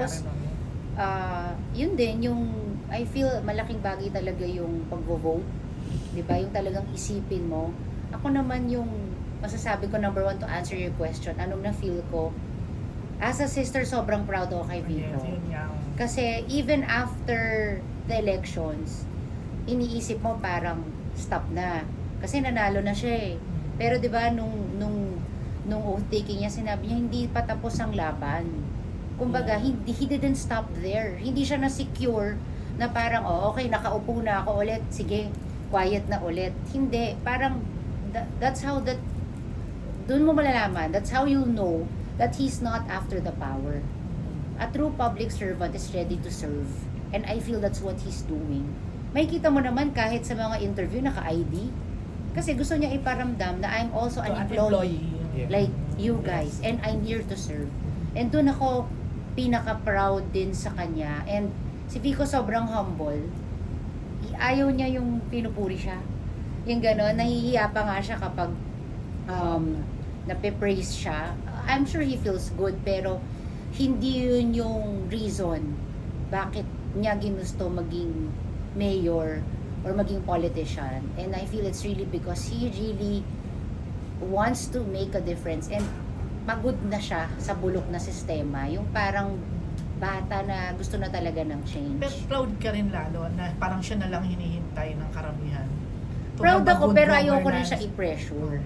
Tapos, ah yun din, yung I feel malaking bagay talaga yung pagvo-vote. Di ba? Yung talagang isipin mo. Ako naman yung masasabi ko number one to answer your question. Anong na-feel ko? As a sister, sobrang proud ako kay Vico. Kasi even after the elections, iniisip mo parang stop na. Kasi nanalo na siya eh. Pero 'di ba nung nung nung oath taking niya sinabi niya hindi pa tapos ang laban. Kumbaga hindi he didn't stop there. Hindi siya na secure na parang oh okay nakaupo na ako ulit. Sige, quiet na ulit. Hindi, parang tha- that's how that doon mo malalaman. That's how you know that he's not after the power. A true public servant is ready to serve. And I feel that's what he's doing. May kita mo naman kahit sa mga interview naka-ID. Kasi gusto niya iparamdam na I'm also an So, employee Yeah. like you guys and I'm here to serve. And doon ako pinaka-proud din sa kanya. And si Vico sobrang humble. Ayaw niya yung pinupuri siya. Yung gano'n, nahihiya pa nga siya kapag um, nape-praise siya. I'm sure he feels good pero hindi yun yung reason bakit niya ginusto maging mayor or maging politician. And I feel it's really because he really wants to make a difference and pagod na siya sa bulok na sistema. Yung parang bata na gusto na talaga ng change. Pero proud ka rin lalo na parang siya na lang hinihintay ng karamihan. To Proud ako pero ayoko rin siya i-pressure.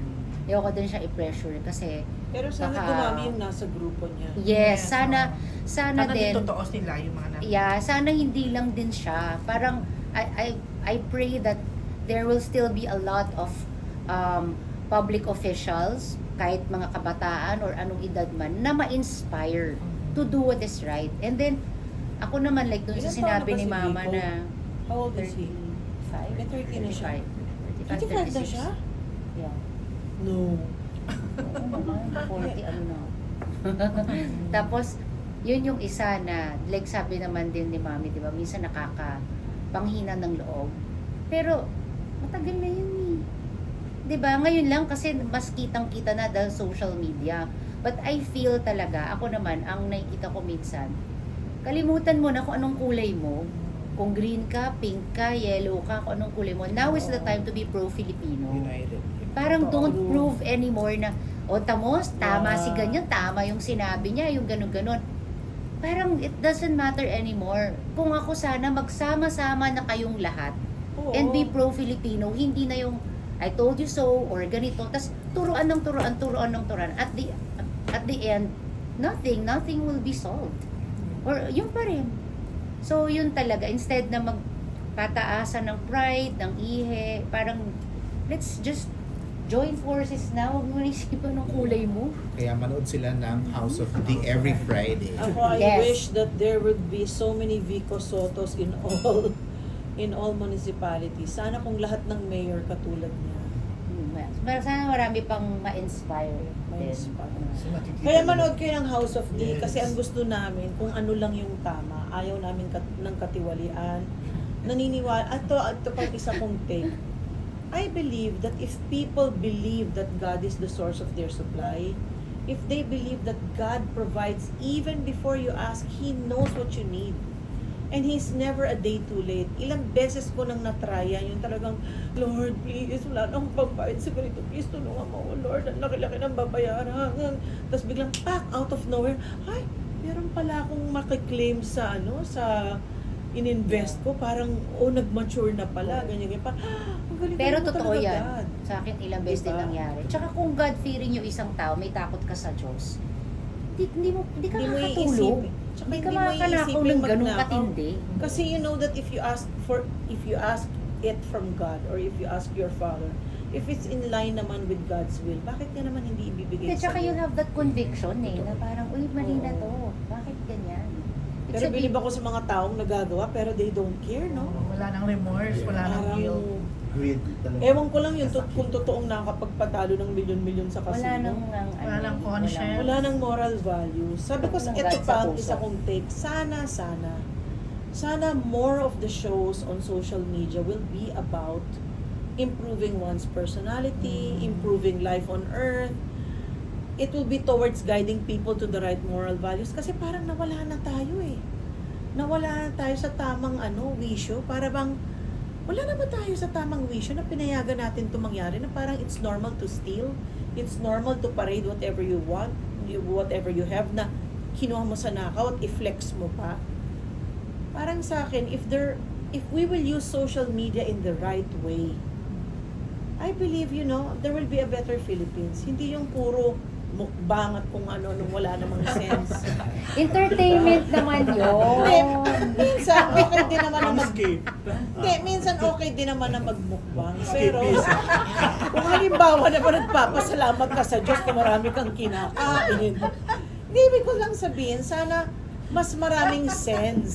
Ayoko din siya i-pressure kasi Pero sana Baka- dumami yung nasa grupo niya. yes, Yes, sana oo. sana Sana din din totoo sila yung mga na. yeah, sana hindi lang din siya. Parang I I I pray that there will still be a lot of um public officials kahit mga kabataan or anong edad man na ma-inspire to do what is right. And then ako naman like doon sa sinabi ni mama na How old is he? 35. May 30 na siya. 35, 35 na siya? Yeah. No. Oo naman, 40 ano na. Tapos, yun yung isa na, like sabi naman din ni mami, di ba, minsan nakaka panghina ng loob. Pero, matagal na yun. Di ba? Ngayon lang kasi mas kitang-kita na dahil social media. But I feel talaga, ako naman, ang nakikita ko minsan, kalimutan mo na kung anong kulay mo. Kung green ka, pink ka, yellow ka, kung anong kulay mo. Now is the time to be pro-Filipino. United. Parang don't prove anymore na, o tamos, tama si ganyan, tama yung sinabi niya, yung ganun-ganon. Parang it doesn't matter anymore. Kung ako sana, magsama-sama na kayong lahat and be pro-Filipino, hindi na yung I told you so or ganito. Tapos turuan ng turuan, turuan ng turuan. At the, at the end, nothing, nothing will be solved. Or yun pa rin. So yun talaga, instead na magpataasan ng pride, ng ihe, parang let's just join forces na. Huwag mo isipan ng kulay mo. Kaya manood sila ng House of D every Friday. Ako, I Yes. wish that there would be so many Vico Sotos in all in all municipalities. Sana kung lahat ng mayor katulad niya. Hmm, Pero sana marami pang ma-inspire. Ma-inspire. Kaya manood kayo ng House of D Yes. kasi ang gusto namin kung ano lang yung tama. Ayaw namin kat- ng katiwalian. Naniniwala. At to, at to pang isa kong take. I believe that if people believe that God is the source of their supply, if they believe that God provides even before you ask, He knows what you need. And He's never a day too late. Ilang beses ko nang natrya yun talagang, Lord, please, wala na akong pambayad sa ganito. Please, tulungan mo ako, Lord. Ang laki-laki ng babayaran. Tapos biglang, pak, out of nowhere, ay, meron pala akong makiklaim sa, ano, sa ininvest ko. Parang, oh, nag-mature na pala. Ganyan, ganyan. Pa, ah, ang galing Pero mo totoo yan. God. Sa akin, ilang beses din Diba? nangyari. Tsaka kung God-fearing yung isang tao, may takot ka sa Diyos, hindi, hindi mo, hindi ka Hindi mo makakatulog. iisipin. Tsaka Hindi ka mo iisipin ng ganun magnakaw. katindi. Kasi you know that if you ask for if you ask it from God or if you ask your father, if it's in line naman with God's will, bakit niya naman hindi ibibigay tsaka sa'yo? you have that conviction eh, na parang, uy, mali na to. Bakit ganyan? Pero sabihin- bilib ako sa mga taong nagagawa pero they don't care, no? Wala nang remorse, wala nang Parang, guilt. Greed talaga. ewan ko lang yun to- kung totoong nakakapagpatalo ng milyon-milyon sa Wala casino. nang, nang Wala nang conscience. Wala nang moral value. Sabi ko, Walang ito sa pa ang isa kong take. Sana, sana, sana more of the shows on social media will be about improving one's personality, Mm. improving life on earth. it will be towards guiding people to the right moral values kasi parang nawala na tayo eh. Nawala na tayo sa tamang ano, wisyo. Para bang, wala na ba tayo sa tamang wisyo na pinayagan natin ito mangyari na parang it's normal to steal, it's normal to parade whatever you want, whatever you have na kinuha mo sa nakaw at i-flex mo pa. Parang sa akin, if there, if we will use social media in the right way, I believe, you know, there will be a better Philippines. Hindi yung puro mukbang at kung ano nung wala namang sense. Entertainment naman yun. minsan okay din naman na mag Hindi, minsan okay din naman na magmukbang. Pero kung halimbawa na ba nagpapasalamat ka sa Diyos na marami kang kinakain. Hindi, ibig ko lang sabihin, sana mas maraming sense